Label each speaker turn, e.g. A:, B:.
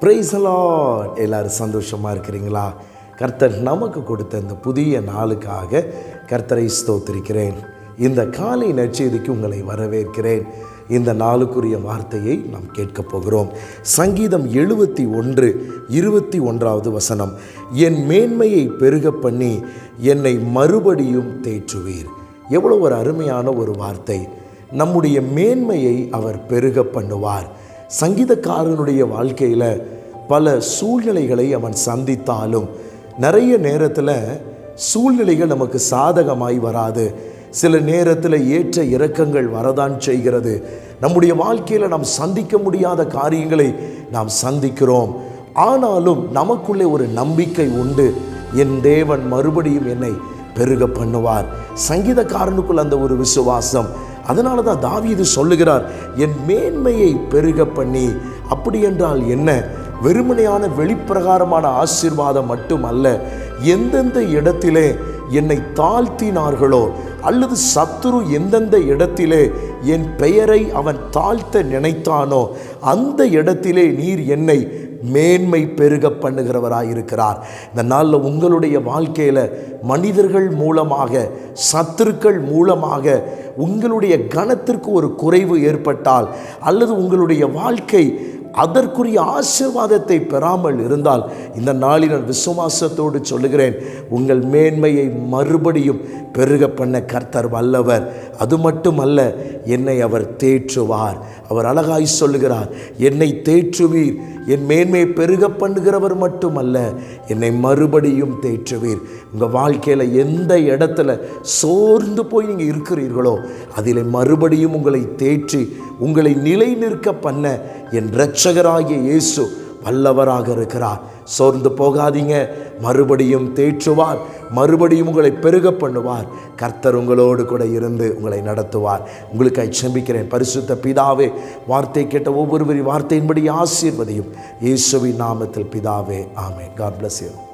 A: பிரைசலா எல்லாரும் சந்தோஷமாக இருக்கிறீங்களா? கர்த்தர் நமக்கு கொடுத்த இந்த புதிய நாளுக்காக கர்த்தரை ஸ்தோத்திரிக்கிறேன். இந்த காலை நற்செய்திக்கு உங்களை வரவேற்கிறேன். இந்த நாளுக்குரிய வார்த்தையை நாம் கேட்கப் போகிறோம். சங்கீதம் எழுபத்தி ஒன்று இருபத்தி ஒன்றாவது வசனம். என் மேன்மையை பெருக பண்ணி என்னை மறுபடியும் தேற்றுவீர். எவ்வளோ ஒரு அருமையான ஒரு வார்த்தை. நம்முடைய மேன்மையை அவர் பெருக பண்ணுவார். சங்கீதக்காரனுடைய வாழ்க்கையில் பல சூழ்நிலைகளை அவன் சந்தித்தாலும் நிறைய நேரத்தில் சூழ்நிலைகள் நமக்கு சாதகமாய் வராது. சில நேரத்தில் ஏற்ற இறக்கங்கள் வரதான் செய்கிறது. நம்முடைய வாழ்க்கையில் நாம் சந்திக்க முடியாத காரியங்களை நாம் சந்திக்கிறோம். ஆனாலும் நமக்குள்ளே ஒரு நம்பிக்கை உண்டு. என் தேவன் மறுபடியும் என்னை பெருக பண்ணுவார். சங்கீதக்காரனுக்குள் அந்த ஒரு விசுவாசம் அதனால தான் தாவீது சொல்லுகிறார் என் மேன்மையை பெருக பண்ணி. அப்படி என்றால் என்ன? வெறுமனையான வெளிப்பிரகாரமான ஆசீர்வாதம் மட்டும் அல்ல எந்தெந்த இடத்திலே என்னை தாழ்த்தினார்களோ? அல்லது சத்துரு எந்தெந்த இடத்திலே என் பெயரை அவன் தாழ்த்த நினைத்தானோ அந்த இடத்திலே நீர் என்னை மேன்மை பெருக பண்ணுகிறவராயிருக்கிறார். இந்த நாளில் உங்களுடைய வாழ்க்கையில் மனிதர்கள் மூலமாக சத்துருக்கள் மூலமாக உங்களுடைய கனத்திற்கு ஒரு குறைவு ஏற்பட்டால் அல்லது உங்களுடைய வாழ்க்கை அதற்குரிய ஆசீர்வாதத்தை பெறாமல் இருந்தால் இந்த நாளில் நான் விசுவாசத்தோடு சொல்லுகிறேன் உங்கள் மேன்மையை மறுபடியும் பெருக பண்ண கர்த்தர் வல்லவர். அது மட்டுமல்ல என்னை அவர் தேற்றுவார். அவர் அழகாய் சொல்லுகிறார் என்னை தேற்றுவீர். என் மேன்மை பெருக பண்ணுகிறவர் மட்டுமல்ல என்னை மறுபடியும் தேற்றுவீர். உங்கள் வாழ்க்கையில் எந்த இடத்துல சோர்ந்து போய் நீங்கள் இருக்கிறீர்களோ அதில் மறுபடியும் உங்களை தேற்றி உங்களை நிலை நிற்க பண்ண என் இரட்சகராகிய இயேசு வல்லவராக இருக்கிறார். சோர்ந்து போகாதீங்க. மறுபடியும் தேற்றுவார். மறுபடியும் உங்களை பெருக பண்ணுவார். கர்த்தர் உங்களோடு கூட இருந்து உங்களை நடத்துவார். உங்களுக்கு செம்பிக்கிறேன் பரிசுத்த பிதாவே வார்த்தை கேட்ட ஒவ்வொருவரின் வார்த்தையின்படி ஆசீர்வதியும். இயேசுவின் நாமத்தில் பிதாவே ஆமே காட் பிளஸ் யூ